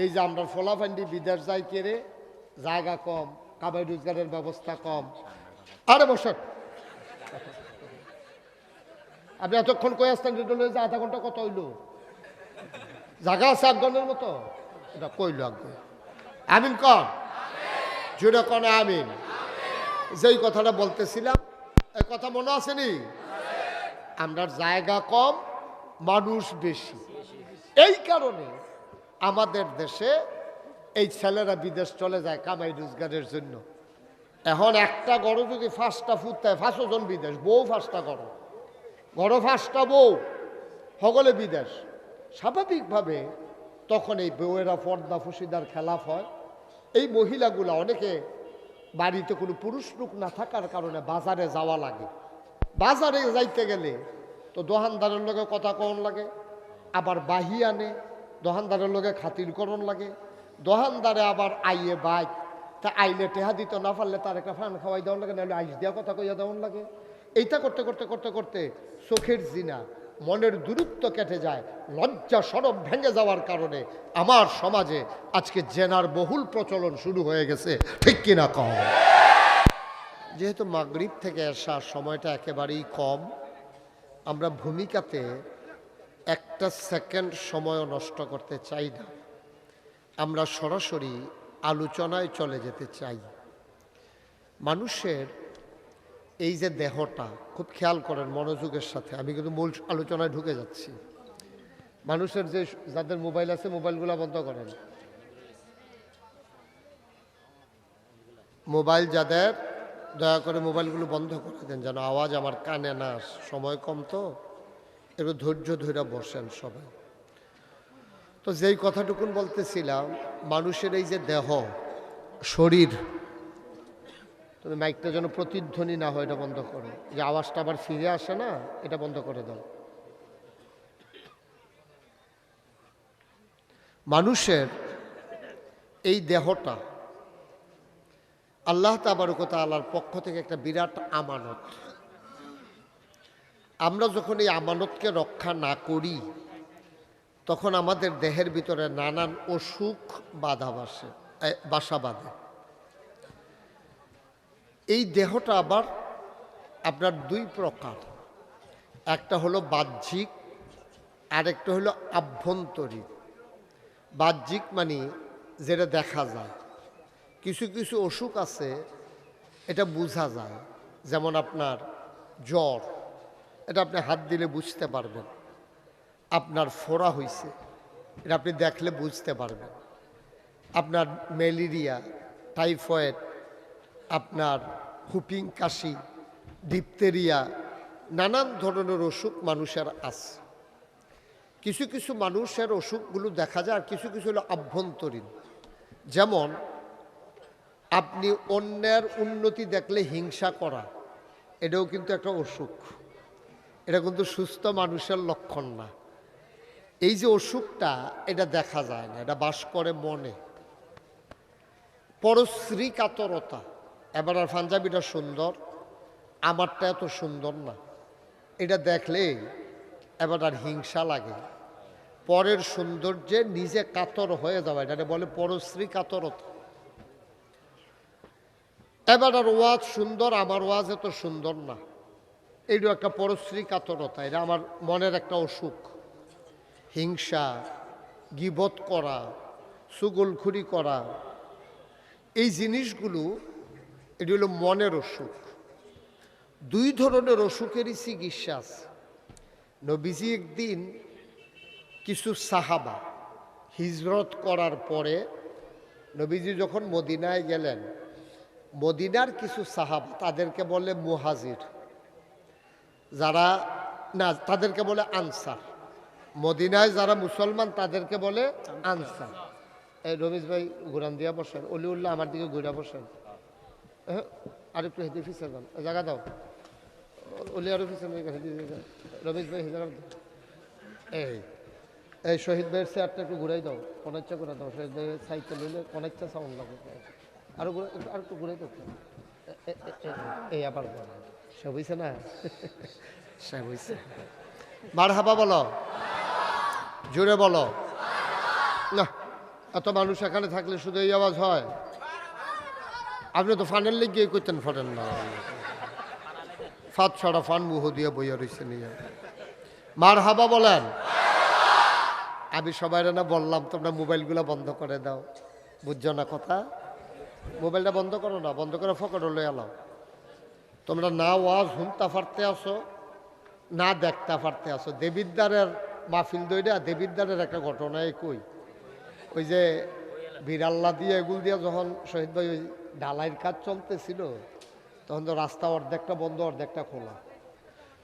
এই যে আমরা ফলাফান্ডি বিদেশ যাই কেড়ে জায়গা কম, কামাই রোজগারের ব্যবস্থা কম। আরে বসেন। আপনি এতক্ষণ কয়ে আসতেন? হয়েছে আধা ঘণ্টা কত হইল। জায়গা আছে ঘণ্টার মতো? এটা কইল আগে। আমিন কন? জুড়ে কন আমিন। যেই কথাটা বলতেছিলাম এই কথা মনে আসেনি আমরা জায়গা কম, মানুষ বেশি। এই কারণে আমাদের দেশে এই ছেলেরা বিদেশ চলে যায় কামাই রোজগারের জন্য। এখন একটা গড় যদি ফাঁসটা ফুটতে ফাঁসো জন বিদেশ, বউ ফাঁসটা গড় গড় ফাঁসটা বউ, সকলে বিদেশ। স্বাভাবিকভাবে তখন এই বউয়েরা পর্দা ফুসিদার খেলাফ হয়। এই মহিলাগুলো অনেকে বাড়িতে কোনো পুরুষ লোক না থাকার কারণে বাজারে যাওয়া লাগে। বাজারে যাইতে গেলে তো দোহানদারের লগে কথা কন লাগে, আবার বাহি আনে দোকানদারের লগে খাতিরকরণ লাগে। দোকানদারে আবার আইয়ে বাইক। তা আইলে টেহা দিত, না পারলে তার একটা ফান খাওয়াই দেওয়ার লাগে, নাহলে আইস দেওয়া কথা কইয়া দেওয়ার লাগে। এইটা করতে করতে করতে করতে চোখের জিনা, মনের দূরত্ব কেটে যায়, লজ্জা সরব ভেঙে যাওয়ার কারণে আমার সমাজে আজকে জেনার বহুল প্রচলন শুরু হয়ে গেছে। ঠিক কিনা কম যেহেতু মাগরিব থেকে আসার সময়টা একেবারেই কম, আমরা ভূমিকাতে একটা সেকেন্ড সময়ও নষ্ট করতে চাই না। আমরা সরাসরি আলোচনায় চলে যেতে চাই। মানুষের এই যে দেহটা, খুব খেয়াল করেন মনোযোগের সাথে, আমি কিন্তু মূল আলোচনায় ঢুকে যাচ্ছি। মানুষের যে যাদের মোবাইল আছে, মোবাইলগুলো বন্ধ করেন। মোবাইল যাদের, দয়া করে মোবাইলগুলো বন্ধ করে দেন, যেন আওয়াজ আমার কানে না সময় কম তো? একটু ধৈর্য ধৈর্য বসেন সবাই। তো যেই কথাটুকুন বলতেছিলাম, মানুষের এই যে দেহ, শরীর, তুমি মাইকটা যেন প্রতিধ্বনি না হয় এটা বন্ধ করো। যে আওয়াজটা আবার ফিরে আসে না, এটা বন্ধ করে দাও। মানুষের এই দেহটা আল্লাহ তাবারকতা আল্লাহর পক্ষ থেকে একটা বিরাট আমানত। আমরা যখন এই আমানতকে রক্ষা না করি, তখন আমাদের দেহের ভিতরে নানান অসুখ বাধা বাসে বাসা বাঁধে। এই দেহটা আবার আপনার দুই প্রকার। একটা হলো বাহ্যিক, আরেকটা হলো আভ্যন্তরীণ। বাহ্যিক মানে যেটা দেখা যায়। কিছু কিছু অসুখ আছে, এটা বোঝা যায়। যেমন আপনার জ্বর এটা আপনি হাত দিলে বুঝতে পারবেন। আপনার ফোড়া হয়েছে এটা আপনি দেখলে বুঝতে পারবেন। আপনার ম্যালেরিয়া, টাইফয়েড, আপনার হুপিং, কাশি ডিপতেরিয়া নানান ধরনের অসুখ মানুষের আছে। কিছু কিছু মানুষের অসুখগুলো দেখা যায় আর কিছু কিছু হলো আভ্যন্তরীণ। যেমন, আপনি অন্যের উন্নতি দেখলে হিংসা করা, এটাও কিন্তু একটা অসুখ। এটা কিন্তু সুস্থ মানুষের লক্ষণ না। এই যে অসুখটা, এটা দেখা যায় না, এটা বাস করে মনে। পরশ্রী কাতরতা এবার আর পাঞ্জাবিটা সুন্দর, আমারটা এত সুন্দর না। এটা দেখলে এবার আর হিংসা লাগে। পরের সৌন্দর্যে নিজে কাতর হয়ে যাওয়া এটা বলে পরশ্রী কাতরতা এবার আর ওয়াজ সুন্দর, আমার ওয়াজ এত সুন্দর না। এইটা একটা পরশ্রী কাতরতা এটা আমার মনের একটা অসুখ। হিংসা, গিবত করা সুগলখুরি করা, এই জিনিসগুলো, এটি হলো মনের অসুখ। দুই ধরনের অসুখেরই চিকিৎসা আছে। নবীজি একদিন কিছু সাহাবা হিজরত করার পরে নবীজি যখন মদিনায় গেলেন, মদিনার কিছু সাহাবা তাদেরকে বলে মুহাজির। যারা না তাদেরকে বলে আনসার মদিনায় যারা মুসলমান তাদেরকে বলে আনসার এই রমেশ ভাই ঘুরান দিয়া বসেন অলিউল্লাহ আমার দিকে ঘুরা বসেন হ্যাঁ আরেকটু হেঁটে ফিসে যান জায়গা দাও অলি আরও ফিসে রমেশ ভাই হেজার এই এই শহীদ ভাইয়ের চেয়ারটা একটু ঘুরাই দাও কনেকটা করে দাও শহীদ ভাইয়ের সাইকেল হইলে কনেকটা সাউন্ড লাগে আরও ঘুরে আর একটু ঘুরাই দাও এই আবার বলো। সে বুঝছে না? সে বুঝছে মার হাবা বলো। জোরে বলো। না এত মানুষ এখানে থাকলে শুধু এই আওয়াজ হয়। আপনি তো ফানের লিগ গিয়ে করতেন ফটেন না। ফাত ছড়া ফান মুহ দিয়ে বইয়া রয়েছে নিয়ে। মার হাবা বলেন। আমি সবাই না বললাম তোমরা মোবাইলগুলো বন্ধ করে দাও। বুঝছ না কথা? মোবাইলটা বন্ধ করো না বন্ধ করে ফকট লয়ে এলাও তোমরা না ওয়াজ হুমতা ফারতে আসো, না দেখতে পারতে আসো। দেবিদ্দারের মাহফিল দইরা দেবিদ্দারের একটা ঘটনা কই ওই যে বিড়াল্লা দিয়ে, এগুল দিয়ে যখন শহীদ ভাই ওই ডালাইয়ের কাজ চলতেছিল, তখন তো রাস্তা অর্ধেকটা বন্ধ, অর্ধেকটা খোলা।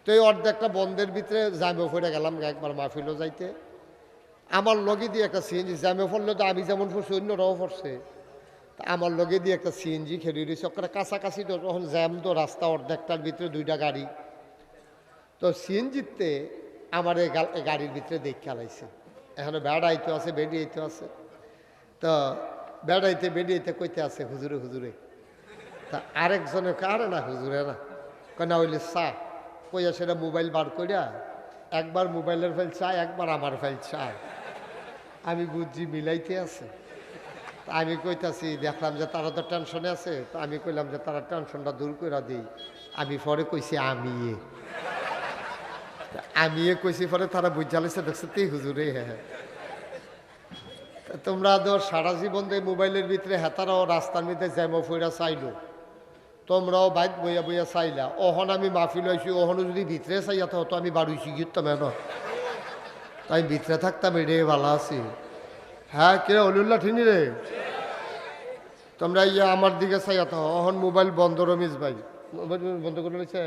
তো এই অর্ধেকটা বন্ধের ভিতরে জামে ফিরে গেলাম একবার মাহফিলও যাইতে। আমার লগে দিয়ে একটা সিএনজি জামে পড়লে, তো আমি যেমন পড়ছি, অন্যরাও তা আমার লগে দিয়ে একটা সিএনজি খেলে রয়েছে ওখানে কাছাকাছি তো তখন জ্যাম তো রাস্তা অর্ধেকটার ভিতরে, দুইটা গাড়ি। তো সিএনজিতে আমার এই গাড়ির ভিতরে দেখে আলাইছে। এখানে বেড়াইতে আছে বেরিয়েতে আছে। তো বেড়াইতে বেরিয়েতে কইতে আছে, হুজুরে হুজুরে। তা আরেকজনে কারে না হুজুরে, না। কেনা হইলে চা। কইয়া সেটা মোবাইল বার করিয়া একবার মোবাইলের ফাইল চায় একবার আমার ফাইল চায় আমি বুঝছি মিলাইতে আছে। আমি কইতাছি, দেখলাম যে তারা তো টেনশনে আছে। তো আমি কইলাম যে তারা টেনশনটা দূর করে দিই। আমি পরে কইছি আমি আমি কইছি পরে তারা বুঝা বুঝালেছে দেখছে তুই হুজুরে হ্যাঁ হ্যাঁ। তোমরা তো সারা জীবন দিয়ে মোবাইলের ভিতরে হেতারাও রাস্তার মধ্যে জ্যামো ফইরা চাইলো। তোমরাও বাইক বইয়া বইয়া চাইলা। অহন আমি মাফি হয়েছি অহনও যদি ভিতরে চাইয়া তো তো আমি বাড়ুইছি গিরতাম এন তাই ভিতরে থাকতাম রে ভালো আছি। হ্যাঁ কে অলিউল্লাহ ঠিনি রে? তোমরা ইয়া আমার দিকে চাইয়া তো অহন মোবাইল বন্ধ রমিস ভাই। মোবাইল বন্ধ করে নিছে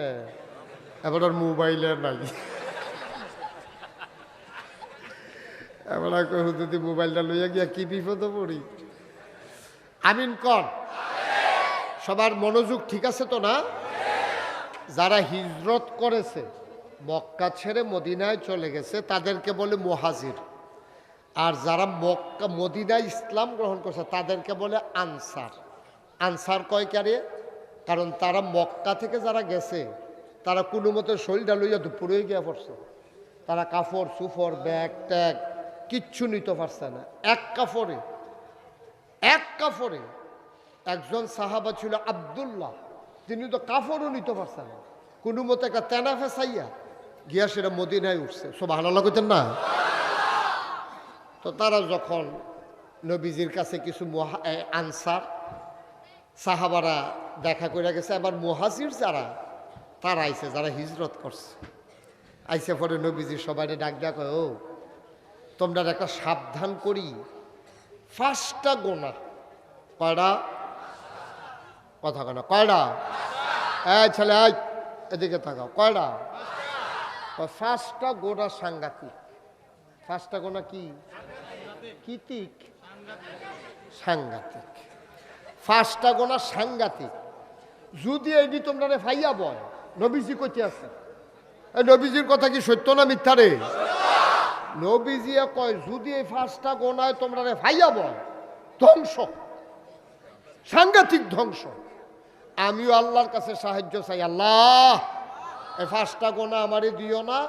এবার আর মোবাইলের নাই। এবার যদি মোবাইলটা লইয়া গিয়া কি বিপদে পড়ি? আমিন কর। সবার মনোযোগ ঠিক আছে তো না? যারা হিজরত করেছে, মক্কা ছেড়ে মদিনায় চলে গেছে, তাদেরকে বলে মুহাজির। আর যারা মক্কা, মদিনায় ইসলাম গ্রহণ করছে, তাদেরকে বলে আনসার। আনসার কয় কারে কারণ তারা মক্কা থেকে যারা গেছে, তারা কোনো মতে শরীরটা লইয়া দুপুরে গিয়া পড়ছে। তারা কাপড় সুফর, ব্যাগ, ট্যাগ, কিচ্ছু নিতে পারছে না। এক কাফরে এক কাফরে একজন সাহাবা ছিল আবদুল্লাহ, তিনি তো কাফরও নিতে পারছে না। কোনো মতে একটা তেনা ফেসাইয়া গিয়া সেটা মদিনায় উঠছে। সব ভালো লাগতেন না? তো তারা যখন নবীজির কাছে কিছু আনসার, সাহাবারা দেখা করে গেছে, আবার মহাজির যারা, তারা আইছে, যারা হিজরত করছে। আইসে পরে নবীজি সবাই ডাক ডাক ও, তোমরা একটা সাবধান করি। ফার্স্টটা গোনা। কয়টা কথা কেন কয়টা এই ছেলে এদিকে থাকাও কয়টা ফার্স্টটা গোড়া সাংঘাতিক। ফার্স্টটা গোনা কি? কিতিক? সাংঘাতিক। ফার্স্টটা গোনা সাংঘাতিক। যদি এইটি তোমরা রে ফাইয়া বয়, নবীজি কইতে আছে। এই নবীজির কথা কি সত্য না মিথ্যা রে? নবীজিয়া কয়, যদি এই ফার্স্টটা গোনায় তোমরা রে ফাইয়া বয়, ধ্বংস। সাংঘাতিক ধ্বংস। আমিও আল্লাহর কাছে সাহায্য চাই, আল্লাহ, এই ফার্স্টটা গোনা আমারই দিও না,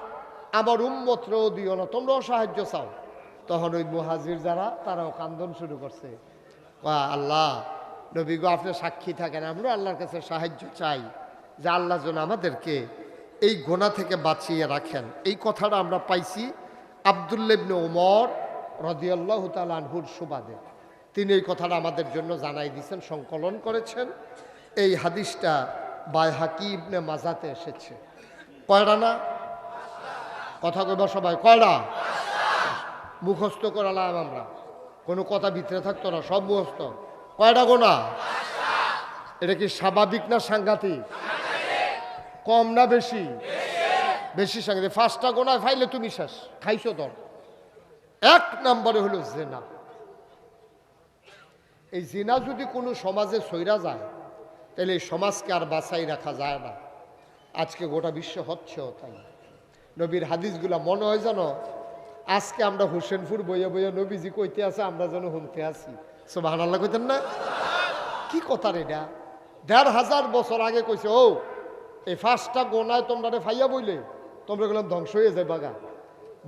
আমার উম্মতরেও দিও না, তোমরাও সাহায্য চাও। তখন ওই মুহাজির যারা তারাও কান্দন শুরু করছে। কয়া, আল্লাহ নবী গো আপনি সাক্ষী থাকেন আমরা আল্লাহর কাছে সাহায্য চাই যে আল্লাহ যেন আমাদেরকে এই গোনা থেকে বাঁচিয়ে রাখেন। এই কথাটা আমরা পাইছি আবদুল্লেবনে ওমর রদিয়াল্লাহ তালহুর সুবাদে। তিনি এই কথাটা আমাদের জন্য জানাই দিয়েছেন সংকলন করেছেন। এই হাদিসটা বাই হাকিবনে মাজাতে এসেছে। কয়টা না? কথা কইবা সবাই কয়টা? মুখস্থ করালাম আমরা। কোনো কথা ভিতরে থাকতো না, সব মুখস্থ। কয়টা গোনা? এটা কি স্বাভাবিক না সাংঘাতিক? কম না বেশি? বেশি সাংঘাতিক। ফার্স্টটা গোনায় ফাইলে তুমি শেষ। খাইছো তোর এক নম্বরে হলো জেনা। এই জিনা যদি কোনো সমাজে সইরা যায়, তাহলে এই সমাজকে আর বাঁচাই রাখা যায় না। আজকে গোটা বিশ্ব হচ্ছেও তাই। নবীর হাদিসগুলা মনে হয় জানো আজকে আমরা হোসেনপুর বইয়া বইয়া নবীজি কইতে আছে, আমরা যেন শুনতে আছি। সোবাহান আল্লাহ কইতেন না? কি কথা এটা? দেড় হাজার বছর আগে কইছে, ও এই ফার্স্টটা গোনায় তোমরা রে ফাইয়া বইলে, তোমরা গেলাম ধ্বংস হয়ে যায় বাগা।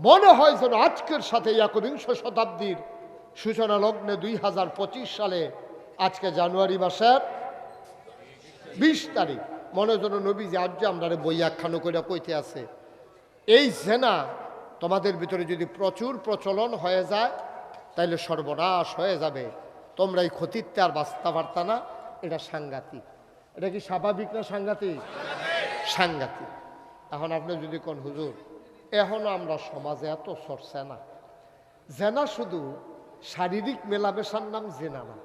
মনে হয় যেন আজকের সাথে একবিংশ শতাব্দীর সূচনা লগ্নে দুই হাজার পঁচিশ সালে, আজকে জানুয়ারি মাসের বিশ তারিখ, মনে যেন নবী যে আজ আমরা বই একখানো করে কইতে আছে। এই জেনা তোমাদের ভিতরে যদি প্রচুর প্রচলন হয়ে যায়, তাইলে সর্বনাশ হয়ে যাবে। তোমরা এই ক্ষতিতে আর বাঁচতে পারতা না। এটা সাংঘাতিক। এটা কি স্বাভাবিক না সাংঘাতিক? সাংঘাতিক। এখন আপনি যদি কোন, হুজুর এখনও আমরা সমাজে এত সরছে না। জেনা শুধু শারীরিক মেলামেশার নাম জেনা না।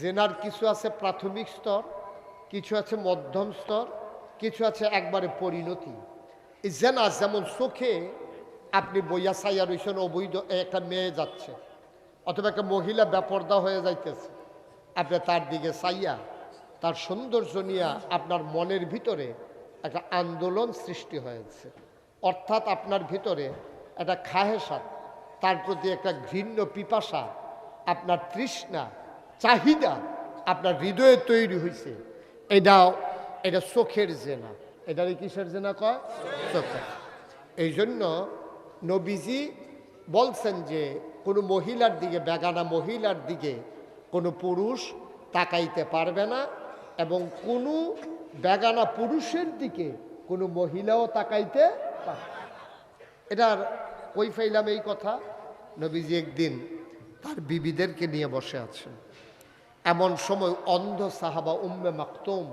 জেনার কিছু আছে প্রাথমিক স্তর, কিছু আছে মধ্যম স্তর, কিছু আছে একবারে পরিণতি। এই জেনা যেমন চোখে আপনি বইয়া সাইয়া রয়েছেন অবৈধ একটা মেয়ে যাচ্ছে, অথবা একটা মহিলা ব্যাপর্দা হয়ে যাইতেছে। আপনি তার দিকে চাইয়া তার সৌন্দর্য নিয়ে আপনার মনের ভিতরে একটা আন্দোলন সৃষ্টি হয়েছে। অর্থাৎ আপনার ভিতরে একটা খাহেসাত, তার প্রতি একটা ঘৃণ্য পিপাসা, আপনার তৃষ্ণা, চাহিদা আপনার হৃদয়ে তৈরি হয়েছে এটাও এটা চোখের জেনা। এটারে কিসের জেনা কয়? চোখের। এই জন্য নবীজি বলছেন যে, কোনো মহিলার দিকে, বেগানা মহিলার দিকে কোনো পুরুষ তাকাইতে পারবে না এবং কোনো বেগানা পুরুষের দিকে কোনো মহিলাও তাকাইতে পারবে এটার কই ফাইলাম এই কথা, নবীজি একদিন তার বিবিদেরকে নিয়ে বসে আছেন। এমন সময় অন্ধ সাহাবা উম্মে মাকতুম,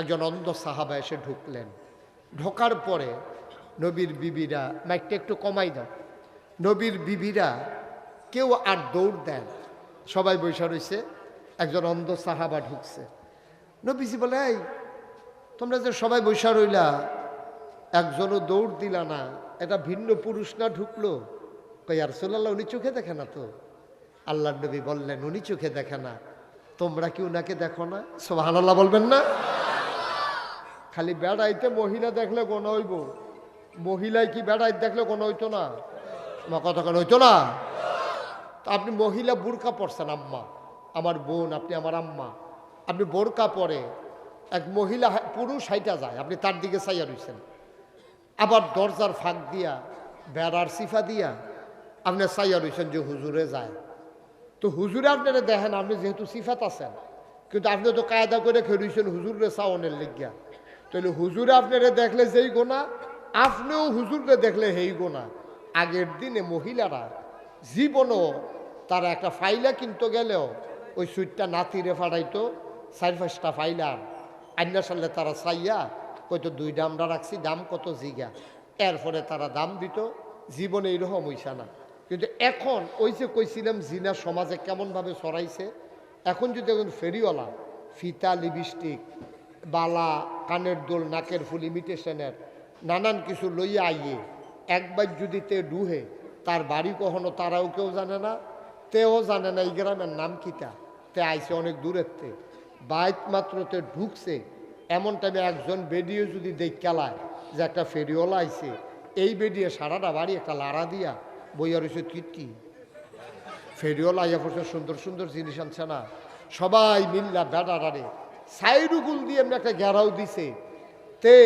একজন অন্ধ সাহাবা এসে ঢুকলেন। ঢোকার পরে নবীর বিবিরা, মাইকটা একটু কমাই দাও। নবীর বিবিরা কেউ আর দৌড় দেন সবাই বৈশা রয়েছে, একজন অন্ধ সাহাবা ঢুকছে। নবীজি বলে, এই, তোমরা যে সবাই বৈশা রইলা, একজনও দৌড় দিলা না, এটা ভিন্ন পুরুষ না ঢুকলো? কই আর সোল্লাহ উনি চোখে দেখে না তো? আল্লাহ নবী বললেন, উনি চোখে দেখে না। তোমরা কি উনাকে দেখো না? সোহান আল্লাহ বলবেন না। খালি বেড়াইতে মহিলা দেখলে কোন হইব। মহিলায় কি বেড়াইতে দেখলে কোনো হইতো না? আমার কথা কোন হইতো না? আপনি মহিলা বোরকা পরছেন, আম্মা। আমার বোন, আপনি আমার আম্মা। আপনি বোরকা পরে এক মহিলা পুরুষ হাইটা যায়, আপনি তার দিকে চাইয়া রইছেন। আবার দরজার ফাঁক দিয়া, বেড়ার সিফা দিয়া আপনি চাইয়া রইছেন যে হুজুরে যায়। তো হুজুরে আপনারা দেখেন, আপনি যেহেতু সিফাত আছেন, কিন্তু আপনি তো কায়দা করে খেয়েছেন হুজুরে চাওনের লিগিয়া। তাহলে হুজুরে আপনারা দেখলে যেই গোনা আপনিও হুজুরকে দেখলে হেই গোনা আগের দিনে মহিলারা জীবনও তারা একটা ফাইলা কিনতে গেলেও ওই সুইটটা নাতিরে ফাটাইতো চার পাঁচটা ফাইলার আন্না সালে তারা চাইয়া কইতো, দুই দামটা রাখছি, দাম কত জিগা? এরপরে তারা দাম দিত, জীবনে এইরকম হইসা না। কিন্তু এখন ওই যে কইছিলাম, জিনা সমাজে কেমনভাবে ছড়াইছে, এখন যদি একজন ফেরিওয়ালা ফিতা, লিপস্টিক, বালা, কানের দোল, নাকের ফুল ইমিটেশনের নানান কিছু লইয়া আইয়ে, একবার যদি তে ডুহে, তার বাড়ি কখনো তারাও কেউ জানে না, তেও জানে না এই গ্রামের নাম কিতা। তে আইছে অনেক দূরের তে বাইক মাত্র তে ঢুকছে, এমন টাইমে একজন বেডিও যদি দেখালায় যে একটা ফেরিওয়ালা আইছে, এই বেডিয়ে সারাটা বাড়ি একটা লাড়া দিয়া বইয়া রয়েছে কীর্তি ফেরিওয়ালা আইয়া পড়ছে, সুন্দর সুন্দর জিনিস আনছে না? সবাই মিল্লা বেড়াড়ারে সাইডুগুল দিয়ে এমনি একটা ঘেরাও দিছে। তে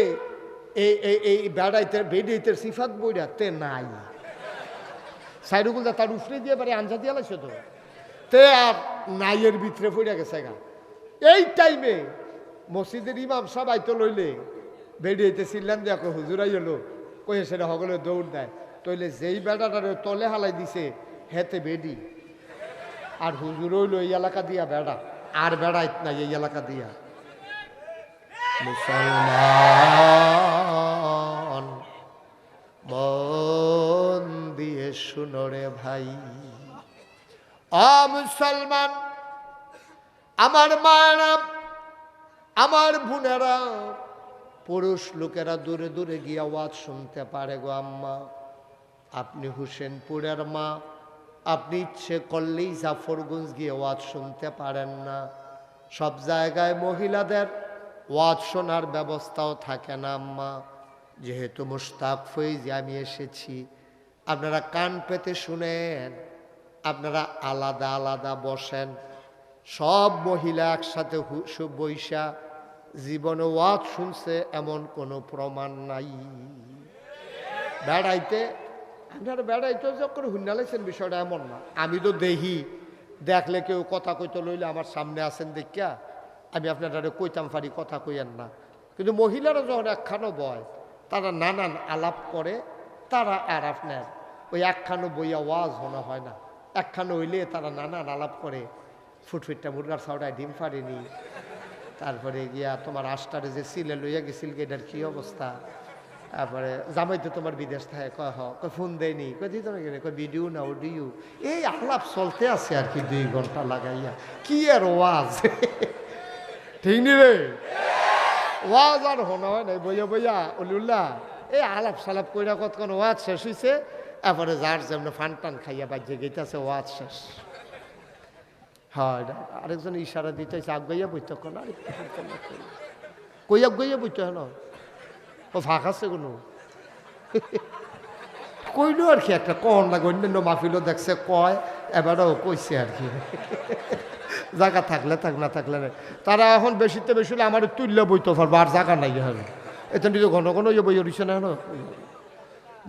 এই এই বেড়াইতে বেডিতে সিফাত বইরা তে নাই। সাইডুগুল দা তার উফরে দিয়ে বাড়ি আঞ্জা দিয়ে লাগছে তো? তে আর নাইয়ের ভিতরে পড়ে গেছে গা। এই টাইমে মসজিদের ইমাম সব আইতো লইলে বেরিয়েতে চিল্লান দিয়ে কই হুজুরাই হলো কই সেটা সকলে দৌড় দেয়। তইলে যেই বেড়াটারে তলে হালাই দিছে, হেতে বেডি। আর হুজুর হইল এই এলাকা দিয়া বেড়া, আর বেড়াইত নাই এই এলাকা দিয়া। মুসলমান, মন দিয়ে শুনরে ভাই। আ মুসলমান, আমার মায়েরা, আমার বোনেরা, পুরুষ লোকেরা দূরে দূরে গিয়ে আওয়াজ শুনতে পারে গো আম্মা। আপনি হুসেনপুরের মা, আপনি ইচ্ছে করলেই জাফরগঞ্জ গিয়ে ওয়াজ শুনতে পারেন না। সব জায়গায় মহিলাদের ওয়াজ শোনার ব্যবস্থাও থাকে না, আম্মা। যেহেতু মুস্তাক ফৈজি, আমি এসেছি। আপনারা কান পেতে শুনেন, আপনারা আলাদা আলাদা বসেন। সব মহিলা একসাথে বৈশা জীবনে ওয়াজ শুনছে, এমন কোনো প্রমাণ নাই। বেড়াইতে, আপনারা বেড়াইতো যখন হুন্নালাইছেন বিষয়টা এমন না। আমি তো দেখি দেখলে কেউ কথা কইতে লইলে আমার সামনে আছেন দেখিয়া। আমি আপনারা কইতাম পারি কথা কইয়েন না। কিন্তু মহিলারা যখন একখানো বয়, তারা নানান আলাপ করে, তারা আর আপনার ওই একখানো বইয়া ওয়াজ হোনা হয় না। একখানো হইলে তারা নানান আলাপ করে, ফুটফুটটা মুরগার সাউডায় ডিম পারেনি তারপরে গিয়া তোমার আষ্টারে যে সিলে লইয়া গেছিল এটার কি অবস্থা? তারপরে জামাইতে তোমার বিদেশ থাকে, কয়, হ, কয়, ফোন দেয়নি। কয়, দিত না কয় ভিডিও না অডিও এই আলাপ চলতে আছে আর কি দুই ঘণ্টা লাগাইয়া। কি আর ওয়াজ ঠিক নি রে ওয়াজ আর হনা হয় নাই, বইয়া বইয়া অলিউল্লাহ এই আলাপ সালাপ কইরা কতক্ষণ ওয়াজ শেষ হইছে তারপরে যার যেমন ফান টান খাইয়া বাজ্যে গেইতেছে, ওয়াজ শেষ। হয় আরেকজন ইশারা দিতেছে, আগাইয়া বইতে কোন কই? আগাইয়া বইতে হেন? ও ফাঁক কোনো? কইলো আর কি, একটা কন লাগে, অন্যান্য মাহফিলও দেখছে, কয়, এবারও কইছে আর কি। জায়গা থাকলে থাক, না থাকলে তারা এখন বেশিতে বেশি হলে আমার তুললে বইতে পারব, আর জায়গা নাই হবে এটা নিজে ঘন ঘন ইয়ে বই রইছে না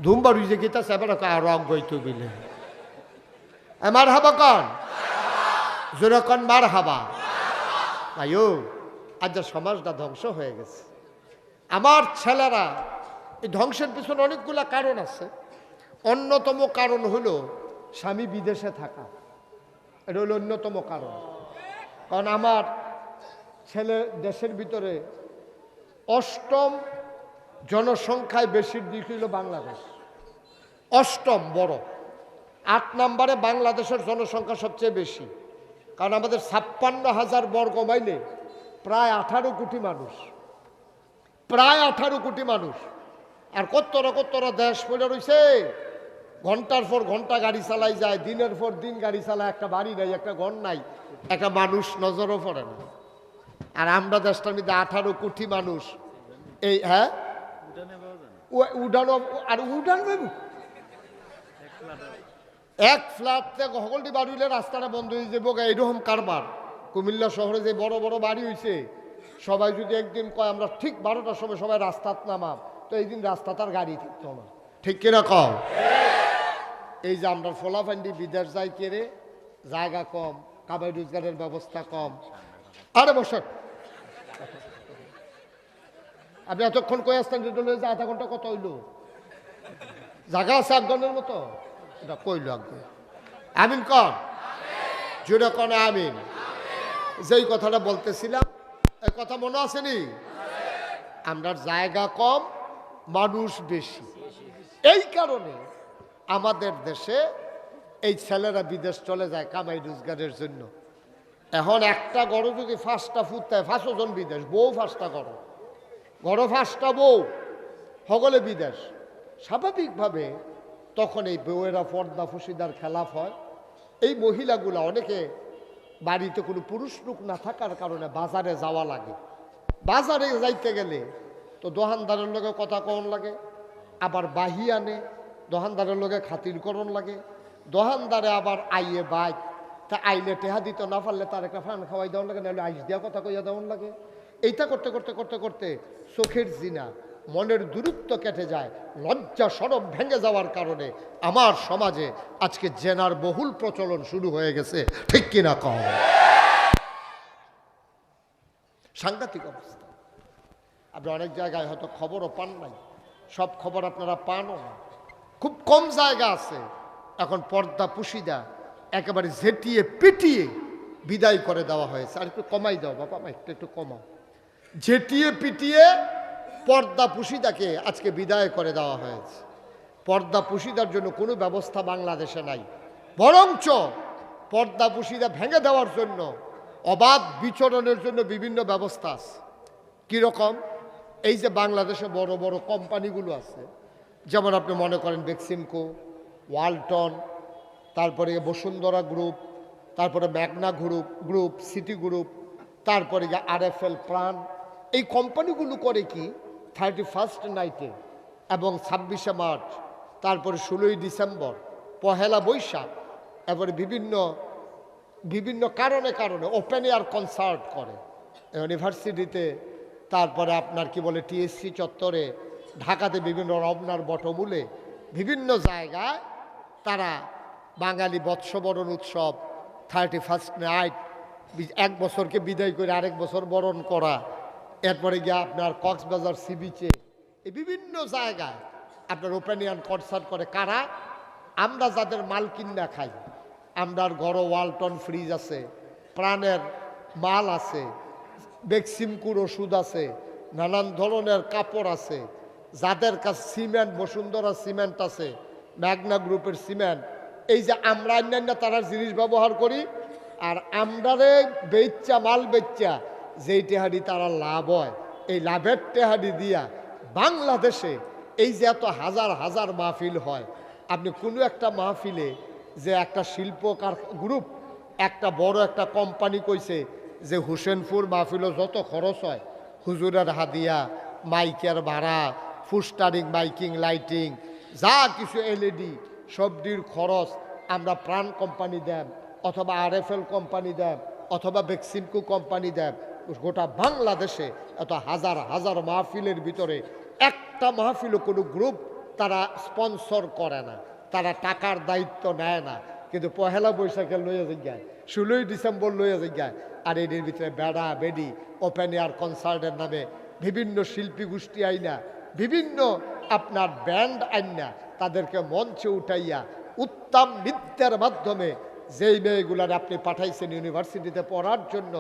ধুম বাড়ি যে গীতা সেবার আর অগ বইতে বিলে আমার হাবা কন। জোরে কন মার হাবা আয়ো, আজ সমাজটা ধ্বংস হয়ে গেছে। আমার ছেলেরা, এই ধ্বংসের পিছনে অনেকগুলা কারণ আছে। অন্যতম কারণ হলো, স্বামী বিদেশে থাকা। এটা হলো অন্যতম কারণ। কারণ আমার ছেলে দেশের ভিতরে অষ্টম জনসংখ্যায় বেশির দিক হইল বাংলাদেশ। অষ্টম বড়। আট নম্বরে বাংলাদেশের জনসংখ্যা সবচেয়ে বেশি। কারণ আমাদের ছাপ্পান্ন হাজার বর্গ মাইলে প্রায় আঠারো কোটি মানুষ। প্রায় আঠারো কোটি মানুষ। আর কত্তরা কত্তরা দেশ পড়ে রয়েছে ঘণ্টার পর ঘণ্টা গাড়ি চালাই যায় দিনের পর দিন গাড়ি চালায় একটা বাড়ি নাই একটা ঘর নাই একটা মানুষ নজরও পড়ে না। আর আমরা দেশটার মধ্যে আঠারো কোটি মানুষ। এই হ্যাঁ? উডানো আর উডান এক ফ্ল্যাট থেকে সকলটি বাড়ি হইলে রাস্তাটা বন্ধ হয়ে যাব গা, এরকম কারবার। কুমিল্লা শহরে যে বড় বড় বাড়ি হইছে সবাই যদি একদিন কয় আমরা ঠিক বারোটার সময় সবাই রাস্তাত নামাম তো এই দিন রাস্তা তার গাড়ি থাকতো না। ঠিক কিনা কম এই যে আমরা ফোলাফান্ডি বিদেশ যাই কেড়ে জায়গা কম কাবাই রোজগারের ব্যবস্থা কম। আরে বসে আপনি এতক্ষণ কয়ে আসতেন, রেডিও যে আধা ঘণ্টা কত হইল? জায়গা আছে একজনের মতো? এটা কইল আগে আমিন কন? জুড়ে কন আমিন। যেই কথাটা বলতেছিলাম এই কথা মনে আসেনি আমরা জায়গা কম, মানুষ বেশি। এই কারণে আমাদের দেশে এই ছেলেরা বিদেশ চলে যায় কামাই রোজগারের জন্য। এখন একটা গড় যদি ফাঁসটা ফুটতে ফাঁসো জন বিদেশ, বউ ফাঁসটা গড় গড় ফাঁসটা বউ, সকলে বিদেশ। স্বাভাবিকভাবে তখন এই বউয়েরা পর্দা ফুসিদার খেলাফ হয়। এই মহিলাগুলা অনেকে বাড়িতে কোনো পুরুষ লোক না থাকার কারণে বাজারে যাওয়া লাগে। বাজারে যাইতে গেলে তো দোহানদারের লগে কথা কন লাগে, আবার বাহি আনে দোকানদারের খাতির খাতিরকরণ লাগে। দোকানদারে আবার আইয়ে বাইক। তা আইলে টেহা দিতে, না পারলে তার একটা ফান খাওয়াই দেওয়ার লাগে, নাহলে আইস দেওয়া কথা কইয়া দেওয়ার লাগে। এইটা করতে করতে করতে করতে চোখের জিনা, মনের দূরত্ব কেটে যায়, লজ্জা সরব ভেঙে যাওয়ার কারণে আমার সমাজে আজকে জেনার বহুল প্রচলন শুরু হয়ে গেছে, ঠিক কিনা কম সাংঘাতিক অবস্থা। আপনি অনেক জায়গায় হয়তো খবরও পান নাই। সব খবর আপনারা পানও না। খুব কম জায়গা আছে। এখন পর্দা পুশিদা একেবারে ঝেটিয়ে পিটিয়ে বিদায় করে দেওয়া হয়েছে। আর একটু কমাই দাও, বাবা, মা, একটু একটু কমাও। ঝেটিয়ে পিটিয়ে পর্দা পুশিদাকে আজকে বিদায় করে দেওয়া হয়েছে। পর্দা পুশিদার জন্য কোনো ব্যবস্থা বাংলাদেশে নাই। বরঞ্চ পর্দা পুশিদা ভেঙে দেওয়ার জন্য, অবাধ বিচরণের জন্য বিভিন্ন ব্যবস্থা আছে। কীরকম? এই যে বাংলাদেশে বড় বড় কোম্পানিগুলো আছে যেমন আপনি মনে করেন বেক্সিমকো, ওয়ালটন, তারপরে বসুন্ধরা গ্রুপ, তারপরে Magna group group, City group, তারপরে যে আর এফ এল প্রাণ। এই কোম্পানিগুলো করে কি? থার্টি ফার্স্ট নাইটে এবং ছাব্বিশে মার্চ, তারপরে ষোলোই ডিসেম্বর, পহেলা বৈশাখ এবারে বিভিন্ন বিভিন্ন কারণে কারণে ওপেন এয়ার কনসার্ট করে। ইউনিভার্সিটিতে, তারপরে আপনার কি বলে টিএসসি চত্বরে ঢাকাতে বিভিন্ন রমনার বটমূলে বিভিন্ন জায়গায় তারা বাঙালি বৎসবরণ উৎসব, থার্টি ফার্স্ট নাইট এক বছরকে বিদায় করে আরেক বছর বরণ করা, এরপরে গিয়ে আপনার কক্সবাজার সি বিচে, এই বিভিন্ন জায়গায় আপনার ওপেনিয়ান কনসার্ট করে কারা? আমরা যাদের মাল কিনা খাই আমরার ঘরও ওয়ালটন ফ্রিজ আছে, প্রাণের মাল আছে বেক্সিমকুর ওষুধ আছে, নানান ধরনের কাপড় আছে যাদের কাছে সিমেন্ট, বসুন্ধরা সিমেন্ট আছে, ম্যাগনা গ্রুপের সিমেন্ট, এই যে আমরা অন্যান্য তারা জিনিস ব্যবহার করি, আর আমরারে বেচ্চা মাল বেচ্চা যেই টেহারি তারা লাভ হয়, এই লাভের টেহারি দিয়া বাংলাদেশে এই যে এত হাজার হাজার মাহফিল হয়, আপনি কোনো একটা মাহফিলে যে একটা শিল্পকার গ্রুপ, একটা বড় একটা কোম্পানি কইছে যে হুসেনপুর মাহফিলও যত খরচ হয়, হুজুরের হাদিয়া, মাইকের ভাড়া ফুস্টারিং মাইকিং, লাইটিং, যা কিছু এলইডি সবটির খরচ আমরা প্রাণ কোম্পানি দেন অথবা আরএফএল কোম্পানি দেন অথবা বেক্সিমকো কোম্পানি দেন গোটা বাংলাদেশে এত হাজার হাজার মাহফিলের ভিতরে একটা মাহফিলও কোনো গ্রুপ তারা স্পন্সর করে না, তারা টাকার দায়িত্ব নেয় না। কিন্তু পহেলা বৈশাখে লইয়া যায় ষোলোই ডিসেম্বর লইয়া যায় আর এদের ভিতরে বেড়া, বেডি, ওপেন এয়ার কনসার্টের নামে বিভিন্ন শিল্পী গোষ্ঠী আইনা বিভিন্ন আপনার ব্যান্ড আইনা তাদেরকে মঞ্চে উঠাইয়া উত্তম নৃত্যের মাধ্যমে যেই মেয়েগুলারে আপনি পাঠাইছেন ইউনিভার্সিটিতে পড়ার জন্য,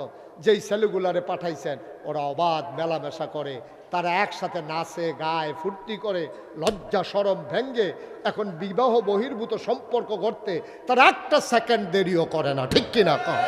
যেই ছেলেগুলারে পাঠাইছেন, ওরা অবাধ মেলামেশা করে। তারা একসাথে নাচে, গায়, ফুর্তি করে, লজ্জা, সরম ভেঙ্গে এখন বিবাহ বহির্ভূত সম্পর্ক করতে তারা একটা সেকেন্ড দেরিও করে না, ঠিক কিনা কম